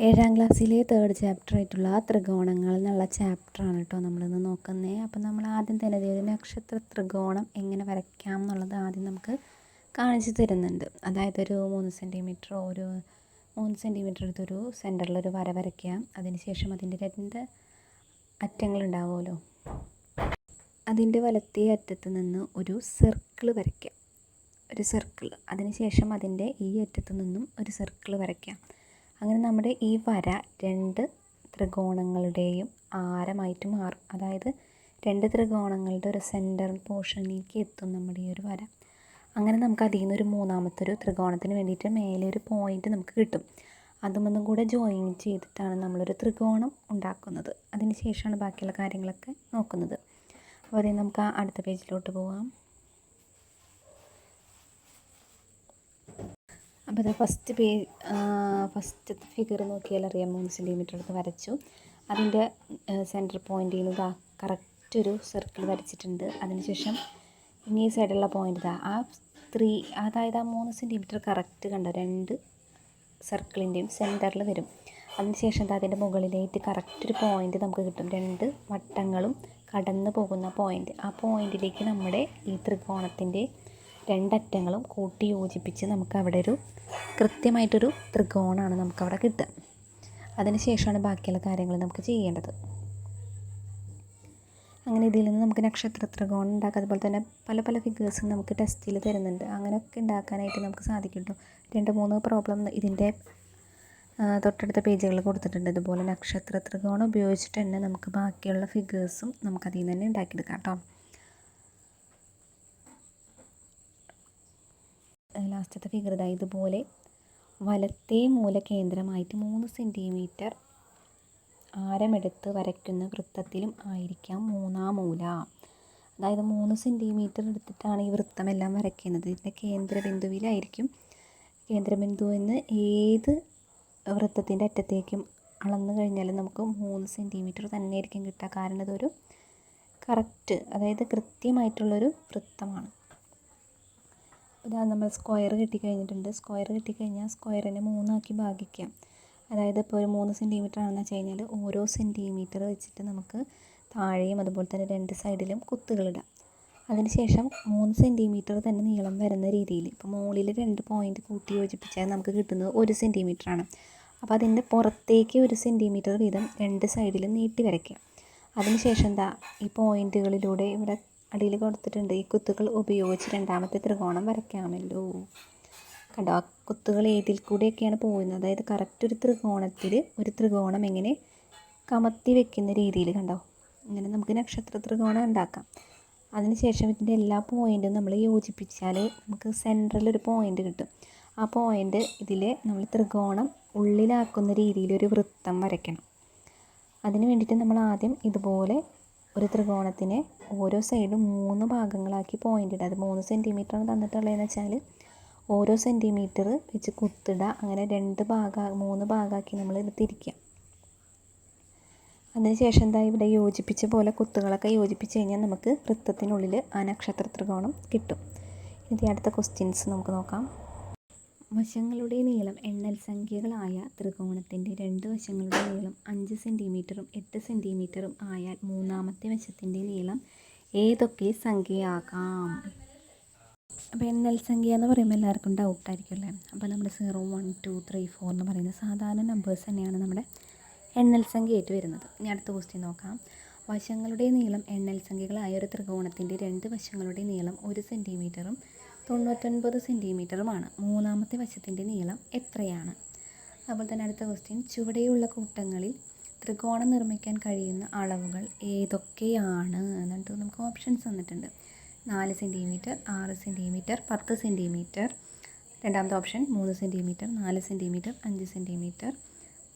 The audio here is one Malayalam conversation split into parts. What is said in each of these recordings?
ഏഴാം ക്ലാസ്സിലെ തേർഡ് ചാപ്റ്റർ ആയിട്ടുള്ള ത്രികോണങ്ങൾ എന്നുള്ള ചാപ്റ്ററാണ് കേട്ടോ നമ്മളിന്ന് നോക്കുന്നത് അപ്പം നമ്മൾ ആദ്യം തന്നെ ഒരു നക്ഷത്ര ത്രികോണം എങ്ങനെ വരയ്ക്കാം എന്നുള്ളത് ആദ്യം നമുക്ക് കാണിച്ചു തരുന്നുണ്ട്. അതായത് ഒരു മൂന്ന് സെന്റിമീറ്ററോ ഒരു മൂന്ന് സെന്റിമീറ്റർ എടുത്തൊരു സെന്ററിലൊരു വര വരയ്ക്കുക അതിനുശേഷം അതിന്റെ രണ്ട് അറ്റങ്ങളുണ്ടാവുമല്ലോ അതിന്റെ വലത്തേ അറ്റത്ത് നിന്ന് ഒരു സർക്കിൾ വരയ്ക്കുക ഒരു സർക്കിൾ അതിനുശേഷം അതിന്റെ ഈ അറ്റത്ത് നിന്നും ഒരു സർക്കിൾ വരയ്ക്കാം. അങ്ങനെ നമ്മുടെ ഈ വര രണ്ട് ത്രികോണങ്ങളുടെയും ആരമായിട്ട് മാറും. അതായത് രണ്ട് ത്രികോണങ്ങളുടെ ഒരു സെന്റർ പോർഷനിലേക്ക് എത്തും നമ്മുടെ ഈ ഒരു വര. അങ്ങനെ നമുക്ക് അതിൽ നിന്ന് ഒരു മൂന്നാമത്തെ ഒരു ത്രികോണത്തിന് വേണ്ടിയിട്ട് മേലെ ഒരു പോയിന്റ് നമുക്ക് കിട്ടും. അതുമൊന്നും കൂടെ ജോയിൻ ചെയ്തിട്ടാണ് നമ്മളൊരു ത്രികോണം ഉണ്ടാക്കുന്നത്. അതിന് ശേഷമാണ് ബാക്കിയുള്ള കാര്യങ്ങളൊക്കെ നോക്കുന്നത്. അപ്പോൾ അതേ നമുക്ക് ആ അടുത്ത പേജിലോട്ട് പോവാം. അപ്പോൾ ഇത് ഫസ്റ്റ് പേ ഫസ്റ്റ് ഫിഗർ നോക്കിയാൽ അറിയാം മൂന്ന് സെന്റിമീറ്റർ എടുത്ത് വരച്ചു. അതിന്റെ സെന്റർ പോയിന്റിൽ നിന്ന് ഇതാ കറക്റ്റ് ഒരു സർക്കിൾ വരച്ചിട്ടുണ്ട്. അതിനുശേഷം ഇനി ഈ സൈഡുള്ള പോയിന്റ് ഇതാ ആ ത്രീ അതായത് ആ മൂന്ന് സെന്റിമീറ്റർ കറക്റ്റ് കണ്ടോ? രണ്ട് സർക്കിളിന്റെയും സെന്ററിൽ വരും. അതിനുശേഷം എന്താ അതിന്റെ മുകളിലായിട്ട് കറക്റ്റ് ഒരു പോയിന്റ് നമുക്ക് കിട്ടും. രണ്ട് വട്ടങ്ങളും കടന്നു പോകുന്ന പോയിന്റ് ആ പോയിന്റിലേക്ക് നമ്മുടെ ഈ ത്രികോണത്തിന്റെ രണ്ടറ്റങ്ങളും കൂട്ടി യോജിപ്പിച്ച് നമുക്ക് അവിടെ ഒരു കൃത്യമായിട്ടൊരു ത്രികോണമാണ് നമുക്കവിടെ കിട്ടുക. അതിന് ശേഷമാണ് ബാക്കിയുള്ള കാര്യങ്ങൾ നമുക്ക് ചെയ്യേണ്ടത്. അങ്ങനെ ഇതിൽ നിന്ന് നമുക്ക് നക്ഷത്ര ത്രികോണം ഉണ്ടാക്കാം. അതുപോലെ തന്നെ പല പല ഫിഗേഴ്സും നമുക്ക് ടെസ്റ്റിൽ തരുന്നുണ്ട്. അങ്ങനെയൊക്കെ ഉണ്ടാക്കാനായിട്ട് നമുക്ക് സാധിക്കും രണ്ട് മൂന്ന് പ്രോബ്ലം ഇതിന്റെ തൊട്ടടുത്ത പേജുകളിൽ കൊടുത്തിട്ടുണ്ട്. ഇതുപോലെ നക്ഷത്ര ത്രികോണം ഉപയോഗിച്ചിട്ട് തന്നെ നമുക്ക് ബാക്കിയുള്ള ഫിഗേഴ്സും നമുക്കതിൽ നിന്ന് തന്നെ ഉണ്ടാക്കിയെടുക്കാം കേട്ടോ. ലാസ്റ്റത്തെ ഫിഗർ ഇതാ ഇതുപോലെ വലത്തേ മൂല കേന്ദ്രമായിട്ട് മൂന്ന് സെന്റിമീറ്റർ ആരമെടുത്ത് വരയ്ക്കുന്ന വൃത്തത്തിലും ആയിരിക്കാം മൂന്നാം മൂല. അതായത് മൂന്ന് സെന്റിമീറ്റർ എടുത്തിട്ടാണ് ഈ വൃത്തമെല്ലാം വരയ്ക്കുന്നത്. ഇതിന്റെ കേന്ദ്രബിന്ദുവിലായിരിക്കും. കേന്ദ്രബിന്ദു എന്ന് ഏത് വൃത്തത്തിന്റെ അറ്റത്തേക്കും അളന്നു കഴിഞ്ഞാൽ നമുക്ക് മൂന്ന് സെന്റിമീറ്റർ തന്നെ ആയിരിക്കും കിട്ടുക. കാരണം ഇതൊരു കറക്റ്റ് അതായത് കൃത്യമായിട്ടുള്ളൊരു വൃത്തമാണ്. ഇതാ നമ്മൾ സ്ക്വയർ കിട്ടിക്കഴിഞ്ഞിട്ടുണ്ട്. സ്ക്വയർ കിട്ടിക്കഴിഞ്ഞാൽ സ്ക്വയറിനെ മൂന്നാക്കി ഭാഗിക്കാം. അതായത് ഇപ്പോൾ ഒരു മൂന്ന് സെന്റിമീറ്റർ ആണെന്ന് വെച്ച് കഴിഞ്ഞാൽ ഓരോ സെന്റിമീറ്റർ വെച്ചിട്ട് നമുക്ക് താഴെയും അതുപോലെ തന്നെ രണ്ട് സൈഡിലും കുത്തുകളിടാം അതിനുശേഷം മൂന്ന് സെന്റിമീറ്റർ തന്നെ നീളം വരുന്ന രീതിയിൽ ഇപ്പോൾ മുകളിൽ രണ്ട് പോയിന്റ് കൂട്ടി യോജിപ്പിച്ചാൽ നമുക്ക് കിട്ടുന്നത് ഒരു സെന്റിമീറ്റർ ആണ്. അപ്പോൾ അതിന്റെ പുറത്തേക്ക് ഒരു സെന്റിമീറ്റർ വീതം രണ്ട് സൈഡിലും നീട്ടി വരയ്ക്കാം. അതിനുശേഷം എന്താ ഈ പോയിന്റുകളിലൂടെ ഇവിടെ അടിയിൽ കൊടുത്തിട്ടുണ്ട്. ഈ കുത്തുകൾ ഉപയോഗിച്ച് രണ്ടാമത്തെ ത്രികോണം വരയ്ക്കാമല്ലോ. കണ്ടോ? ആ കുത്തുകൾ ഏതിൽ കൂടെയൊക്കെയാണ് പോകുന്നത്? അതായത് കറക്റ്റ് ഒരു ത്രികോണത്തിൽ ഒരു ത്രികോണം എങ്ങനെ കമത്തി വെക്കുന്ന രീതിയിൽ കണ്ടോ? ഇങ്ങനെ നമുക്ക് നക്ഷത്ര ത്രികോണം ഉണ്ടാക്കാം. അതിനുശേഷം ഇതിന്റെ എല്ലാ പോയിന്റും നമ്മൾ യോജിപ്പിച്ചാൽ നമുക്ക് സെൻട്രൽ ഒരു പോയിന്റ് കിട്ടും. ആ പോയിന്റ് ഇതിൽ നമ്മൾ ത്രികോണം ഉള്ളിലാക്കുന്ന രീതിയിൽ ഒരു വൃത്തം വരയ്ക്കണം. അതിന് വേണ്ടിയിട്ട് നമ്മൾ ആദ്യം ഇതുപോലെ ഒരു ത്രികോണത്തിന് ഓരോ സൈഡും മൂന്ന് ഭാഗങ്ങളാക്കി പോയിന്റ് ഇടുക. അത് മൂന്ന് സെന്റിമീറ്ററാണ് തന്നിട്ടുള്ളതെന്ന് വെച്ചാൽ ഓരോ സെന്റിമീറ്റർ വെച്ച് കുത്തിടുക അങ്ങനെ രണ്ട് ഭാഗ മൂന്ന് ഭാഗമാക്കി നമ്മൾ ഇത് തിരിക്കുക. അതിനുശേഷം എന്താ ഇവിടെ യോജിപ്പിച്ച പോലെ കുത്തുകളൊക്കെ യോജിപ്പിച്ച് കഴിഞ്ഞാൽ നമുക്ക് വൃത്തത്തിനുള്ളിൽ ആ നക്ഷത്ര ത്രികോണം കിട്ടും. ഇനി അടുത്ത ക്വസ്റ്റ്യൻസ് നമുക്ക് നോക്കാം. വശങ്ങളുടെ നീളം എണ്ണൽ സംഖ്യകളായ ത്രികോണത്തിന്റെ രണ്ട് വശങ്ങളുടെ നീളം അഞ്ച് സെന്റിമീറ്ററും എട്ട് സെന്റിമീറ്ററും ആയാൽ മൂന്നാമത്തെ വശത്തിന്റെ നീളം ഏതൊക്കെ സംഖ്യയാകാം? അപ്പോൾ എണ്ണൽ സംഖ്യ എന്ന് പറയുമ്പോൾ എല്ലാവർക്കും ഡൗട്ടായിരിക്കും അല്ലേ? അപ്പോൾ നമ്മുടെ zero one two three four എന്ന് പറയുന്ന സാധാരണ നമ്പേഴ്സ് തന്നെയാണ് നമ്മുടെ എണ്ണൽ സംഖ്യയായിട്ട് വരുന്നത് ഇനി അടുത്ത ക്വസ്റ്റ്യൻ നോക്കാം. വശങ്ങളുടെ നീളം എണ്ണൽ സംഖ്യകളായ ഒരു ത്രികോണത്തിന്റെ രണ്ട് വശങ്ങളുടെ നീളം ഒരു സെന്റിമീറ്ററും തൊണ്ണൂറ്റൊൻപത് സെന്റിമീറ്ററുമാണ് മൂന്നാമത്തെ വശത്തിന്റെ നീളം എത്രയാണ്? അതുപോലെ തന്നെ അടുത്ത ക്വസ്റ്റ്യൻ ചുവടെയുള്ള കൂട്ടങ്ങളിൽ ത്രികോണം നിർമ്മിക്കാൻ കഴിയുന്ന അളവുകൾ ഏതൊക്കെയാണ്? എന്നിട്ട് നമുക്ക് ഓപ്ഷൻസ് തന്നിട്ടുണ്ട്. നാല് സെന്റിമീറ്റർ ആറ് സെന്റിമീറ്റർ പത്ത് സെന്റിമീറ്റർ രണ്ടാമത്തെ ഓപ്ഷൻ മൂന്ന് സെന്റിമീറ്റർ നാല് സെന്റിമീറ്റർ അഞ്ച് സെന്റിമീറ്റർ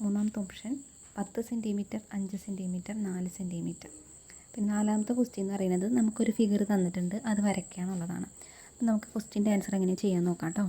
മൂന്നാമത്തെ ഓപ്ഷൻ പത്ത് സെന്റിമീറ്റർ അഞ്ച് സെന്റിമീറ്റർ നാല് സെന്റിമീറ്റർ പിന്നെ നാലാമത്തെ ക്വസ്റ്റ്യൻ എന്ന് പറയുന്നത് നമുക്കൊരു ഫിഗർ തന്നിട്ടുണ്ട്. അത് വരയ്ക്കാനുള്ളതാണ്. നമുക്ക് ക്വസ്റ്റ്യന്റെ ആൻസർ എങ്ങനെ ചെയ്യാൻ നോക്കാം കേട്ടോ